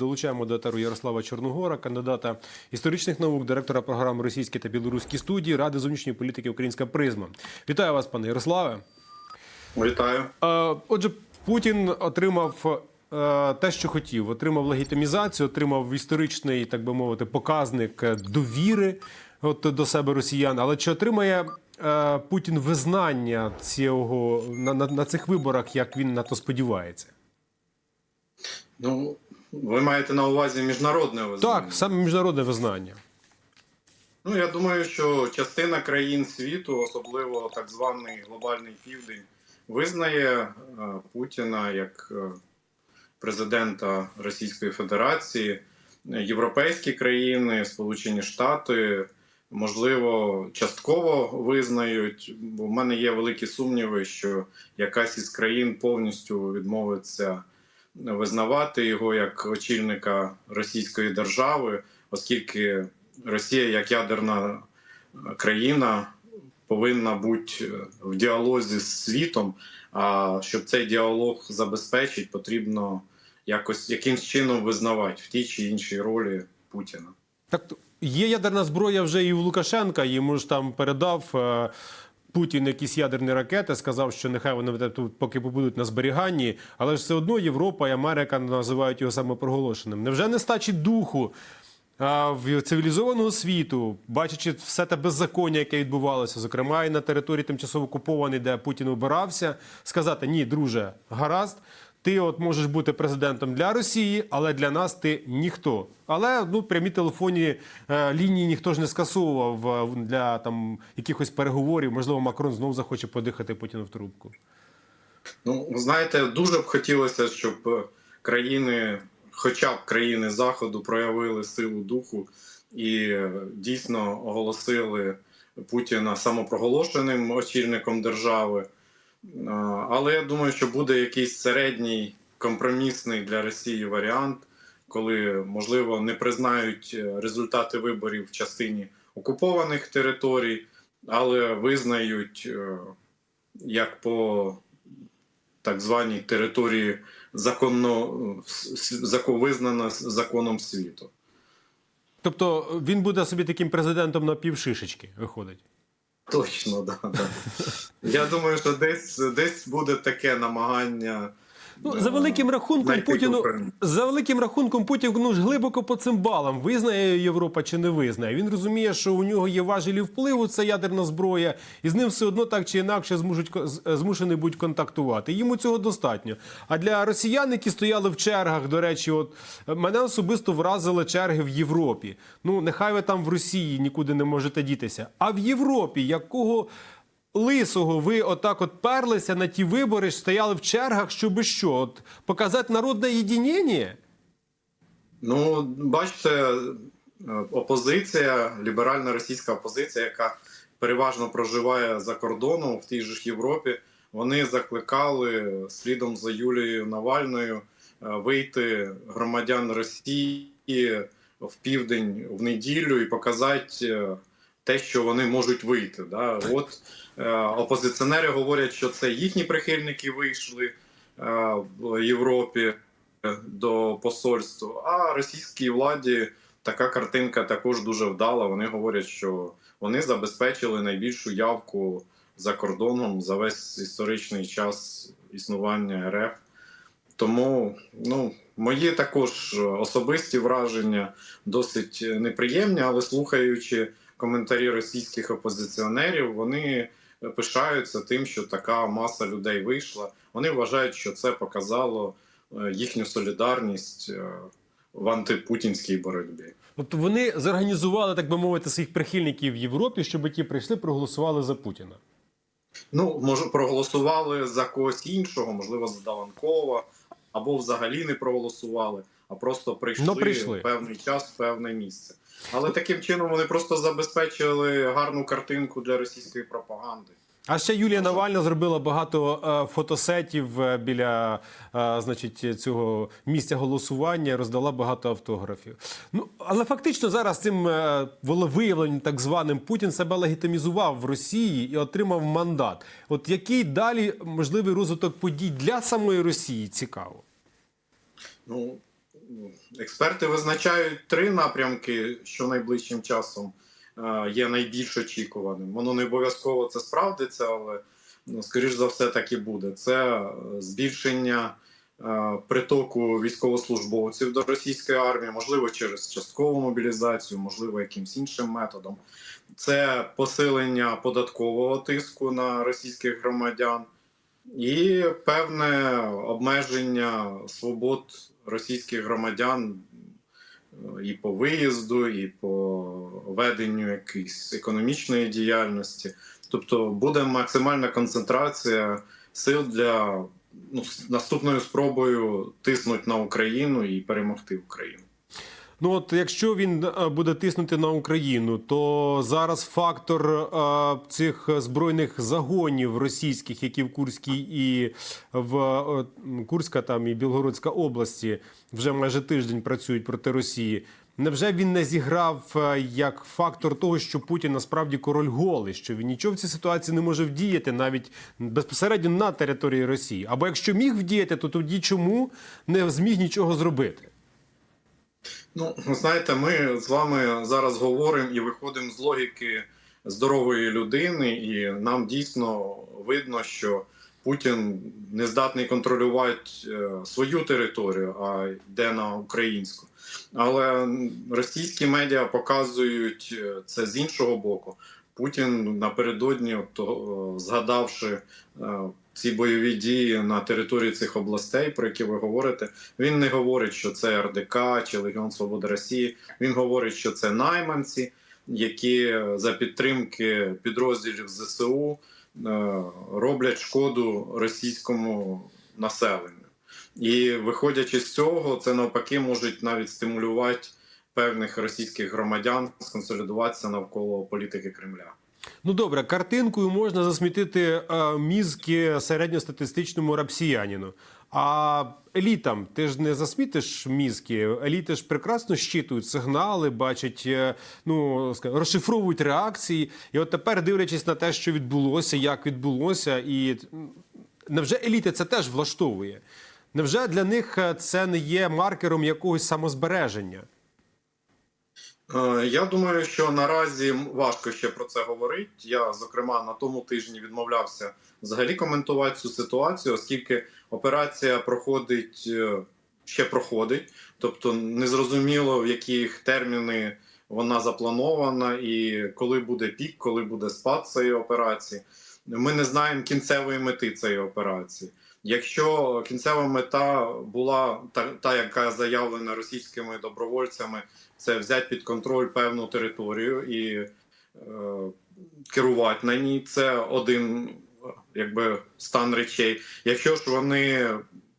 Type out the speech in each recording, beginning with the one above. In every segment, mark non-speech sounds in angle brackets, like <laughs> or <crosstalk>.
долучаємо до етеру Ярослава Чорногора, кандидата історичних наук, директора програми Російські та білоруські студії Ради зовнішньої політики Українська призма. Вітаю вас, пане Ярославе. Вітаю. Е, Отже, Путін отримав е, те, що хотів. Отримав легітимізацію, отримав історичний, так би мовити, показник довіри от, до себе росіян. Але чи отримає е, Путін визнання цього на, на, на цих виборах, як він на то сподівається? Ну, ви маєте на увазі міжнародне визнання? Так, саме міжнародне визнання. Ну, я думаю, що частина країн світу, особливо так званий глобальний південь, визнає е, Путіна як е, президента Російської Федерації, європейські країни, Сполучені Штати, можливо, частково визнають. Бо в мене є великі сумніви, що якась із країн повністю відмовиться визнавати його як очільника Російської держави, оскільки Росія як ядерна країна повинна бути в діалозі з світом. А щоб цей діалог забезпечити, потрібно якось якимсь чином визнавати в тій чи іншій ролі Путіна. Так є ядерна зброя вже і у Лукашенка. Йому ж там передав е, Путін якісь ядерні ракети, сказав, що нехай вони поки побудуть на зберіганні, але ж все одно Європа і Америка називають його самопроголошеним. Невже не стачить духу? а, В цивілізованого світу, бачачи все те беззаконня, яке відбувалося, зокрема і на території тимчасово окупованій, де Путін обирався, сказати: ні, друже, гаразд, ти от можеш бути президентом для Росії, але для нас ти ніхто. Але ну прямі телефонні е, лінії ніхто ж не скасовував е, для там якихось переговорів. Можливо, Макрон знов захоче подихати Путіну в трубку. Ну, знаєте, дуже б хотілося, щоб е, країни, хоча б країни Заходу, проявили силу духу і е, дійсно оголосили Путіна самопроголошеним очільником держави. Але я думаю, що буде якийсь середній компромісний для Росії варіант, коли можливо не признають е, результати виборів в частині окупованих територій, але визнають е, як по так званій території законно закон визнана законом світу. Тобто він буде собі таким президентом на півшишечки, виходить. Точно, да, да. <laughs> Я думаю, що десь десь буде таке намагання. Ну, за великим рахунком Путіну за великим рахунком Путін ну ж глибоко по цим балам визнає Європа чи не визнає. Він розуміє, що у нього є важелі впливу, це ядерна зброя, і з ним все одно так чи інакше змушуть ко- з- змушений контактувати. Йому цього достатньо. А для росіян, які стояли в чергах, до речі, от е, мене особисто вразили черги в Європі. Ну нехай ви там в Росії нікуди не можете дітися. А в Європі якого лисого ви отак от перлися на ті вибори, стояли в чергах, щоб що? От показати народне єдинення? Ну, бачите, е, опозиція, ліберальна російська опозиція, яка переважно проживає за кордоном в тій же ж Європі, вони закликали слідом за Юлією Навальною е, вийти громадян Росії в південь в неділю і показати е, те, що вони можуть вийти. Да? От е, опозиціонери говорять, що це їхні прихильники вийшли е, в Європі до посольства. А російській владі така картинка також дуже вдала. Вони говорять, що вони забезпечили найбільшу явку за кордоном за весь історичний час існування РФ. Тому ну, мої також особисті враження досить неприємні, але слухаючи коментарі російських опозиціонерів, вони пишаються тим, що така маса людей вийшла. Вони вважають, що це показало е, їхню солідарність е, в антипутінській боротьбі. Тобто вони зорганізували, так би мовити, своїх прихильників в Європі, щоб ті прийшли, проголосували за Путіна. Ну, може, проголосували за когось іншого, можливо, за Даванкова, або взагалі не проголосували, а просто прийшли, Ну, прийшли. в певний час, в певне місце. Але таким чином вони просто забезпечили гарну картинку для російської пропаганди. А ще Юлія Навальна зробила багато е, фотосетів е, біля е, значить, цього місця голосування, роздала багато автографів. Ну але фактично зараз цим волевиявленням, так званим Путін себе легітимізував в Росії і отримав мандат. От який далі можливий розвиток подій для самої Росії цікаво? Ну, експерти визначають три напрямки, що найближчим часом е, є найбільш очікуваним. Воно не обов'язково це справдиться, але ну, скоріш за все так і буде. Це е, збільшення е, притоку військовослужбовців до російської армії, можливо, через часткову мобілізацію, можливо, якимсь іншим методом. Це посилення податкового тиску на російських громадян і певне обмеження свобод російських громадян е, і по виїзду, і по веденню якоїсь економічної діяльності. Тобто буде максимальна концентрація сил для ну, наступною спробою тиснути на Україну і перемогти Україну. Ну от якщо він е, буде тиснути на Україну, то зараз фактор е, цих збройних загонів російських, які в Курській і в е, Курська там і Білгородська області вже майже тиждень працюють проти Росії. Невже він не зіграв як фактор того, що Путін насправді король голий, що він нічого в цій ситуації не може вдіяти навіть безпосередньо на території Росії? Або якщо міг вдіяти, то тоді чому не зміг нічого зробити? Ну, знаєте, ми з вами зараз говоримо і виходимо з логіки здорової людини, і нам дійсно видно, що Путін не здатний контролювати е, свою територію, а йде на українську. Але російські медіа показують е, це з іншого боку. Путін напередодні, от, згадавши е, ці бойові дії на території цих областей, про які ви говорите, він не говорить, що це РДК чи Легіон Свободи Росії. Він говорить, що це найманці, які за підтримки підрозділів ЗСУ е, роблять шкоду російському населенню. І виходячи з цього, це навпаки можуть навіть стимулювати певних російських громадян сконсолідуватися навколо політики Кремля. Ну добре, картинкою можна засмітити е, мізки середньостатистичному рапсіянину. А елітам ти ж не засмітиш мізки. Еліти ж прекрасно щитують сигнали, бачать, е, ну розшифровують реакції. І от тепер, дивлячись на те, що відбулося, як відбулося, і невже еліти це теж влаштовує? Невже для них е, це не є маркером якогось самозбереження? Е, Я думаю, що наразі важко ще про це говорити. Я, зокрема, на тому тижні відмовлявся взагалі коментувати цю ситуацію, оскільки операція проходить е, ще проходить, тобто незрозуміло в яких терміни вона запланована, і коли буде пік, коли буде спад цієї операції. Ми не знаємо кінцевої мети цієї операції. Якщо кінцева мета була та, та яка заявлена російськими добровольцями, це взяти під контроль певну територію і е, керувати на ній. Це один якби стан речей. Якщо ж вони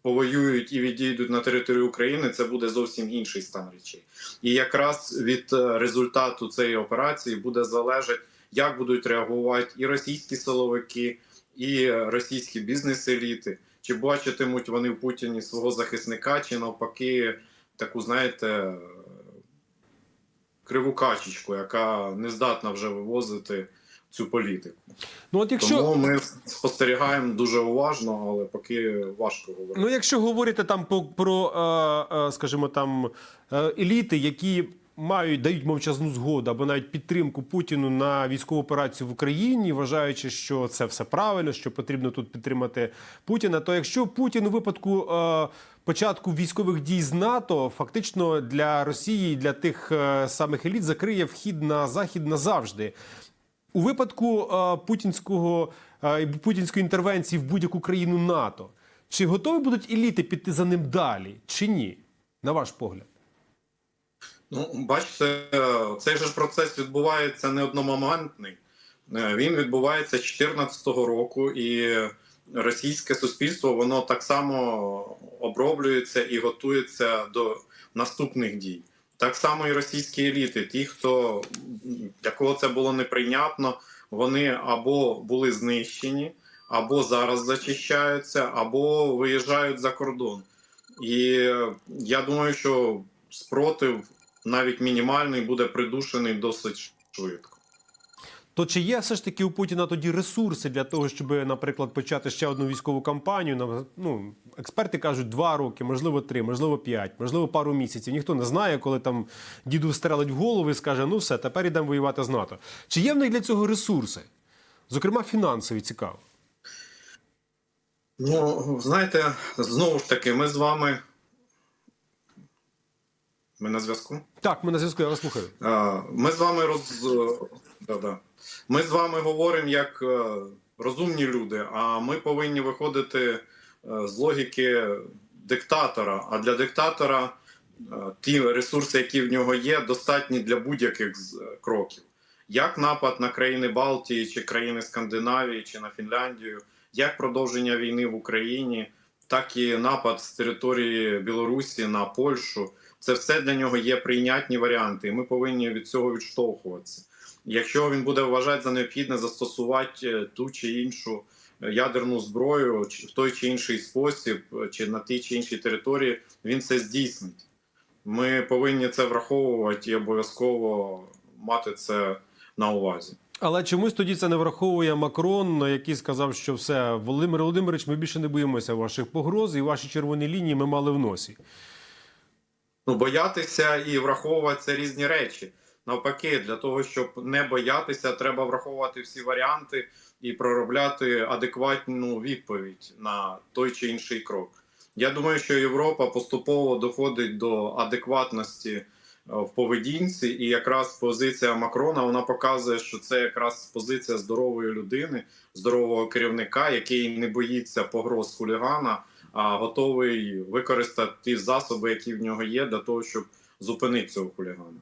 повоюють і відійдуть на територію України, це буде зовсім інший стан речей. І якраз від е, результату цієї операції буде залежати, як будуть реагувати і російські силовики, і російські бізнес-еліти. Чи бачитимуть вони в Путіні свого захисника, чи навпаки, таку, знаєте, криву качечку, яка не здатна вже вивозити цю політику. Ну от якщо Тому ми спостерігаємо дуже уважно, але поки важко говорити. Ну, якщо говорити там по- про, е, е, скажімо, там е, еліти, які мають дають мовчазну згоду або навіть підтримку Путіну на військову операцію в Україні, вважаючи, що це все правильно, що потрібно тут підтримати Путіна. То якщо Путін у випадку е, початку військових дій з НАТО фактично для Росії, для тих е, самих еліт закриє вхід на захід назавжди. У випадку е, путінського е, путінської інтервенції в будь-яку країну НАТО, чи готові будуть еліти піти за ним далі, чи ні? На ваш погляд? Ну, бачите, цей же ж процес відбувається не одномоментний. Е, Він відбувається з 2014 року, і російське суспільство воно так само оброблюється і готується до наступних дій. Так само і російські еліти, ті, хто для кого це було неприйнятно, вони або були знищені, або зараз зачищаються, або виїжджають за кордон. І е, я думаю, що спротив навіть мінімальний буде придушений досить швидко. То чи є все ж таки у Путіна тоді ресурси для того, щоб, наприклад, почати ще одну військову кампанію? Ну, експерти кажуть, два роки, можливо, три, можливо, п'ять, можливо, пару місяців. Ніхто не знає, коли там діду встрелить в голову і скаже: ну все, тепер йдемо воювати з НАТО. Чи є в них для цього ресурси? Зокрема, фінансові цікаво. Ну, знаєте, знову ж таки, ми з вами. Ми на зв'язку? Так, ми на зв'язку, я вас слухаю. Ми з вами роз... Ми з вами говоримо як е, розумні люди, а ми повинні виходити е, з логіки диктатора. А для диктатора е, ті ресурси, які в нього є, достатні для будь-яких кроків. Як напад на країни Балтії, чи країни Скандинавії, чи на Фінляндію, як продовження війни в Україні, так і напад з території Білорусі на Польщу. Це все для нього є прийнятні варіанти, і ми повинні від цього відштовхуватися. Якщо він буде вважати за необхідне застосувати е, ту чи іншу е, ядерну зброю, чи в той чи інший спосіб, е, чи на тій чи іншій території, він це здійснить. Ми повинні це враховувати і обов'язково мати це на увазі. Але чомусь тоді це не враховує Макрон, який сказав, що все, Володимир Володимирович, ми більше не боїмося ваших погроз, і ваші червоні лінії ми мали в носі. Ну, боятися і враховувати це різні речі. Навпаки, для того, щоб не боятися, треба враховувати всі варіанти і проробляти адекватну відповідь на той чи інший крок. Я думаю, що Європа поступово доходить до адекватності е, в поведінці, і якраз позиція Макрона вона показує, що це якраз позиція здорової людини, здорового керівника, який не боїться погроз хулігана, готовий використати ті засоби, які в нього є, для того, щоб зупинити цього хулігана.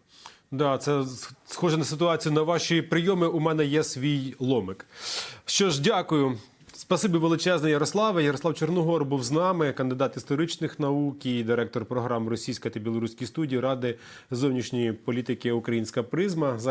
Да, це схоже на ситуацію на ваші прийоми. У мене є свій ломик. Що ж, дякую. Спасибі величезне, Ярославе. Ярослав Чорногор був з нами, кандидат історичних наук і директор програм Російська та білоруські студії Ради зовнішньої політики Українська призма.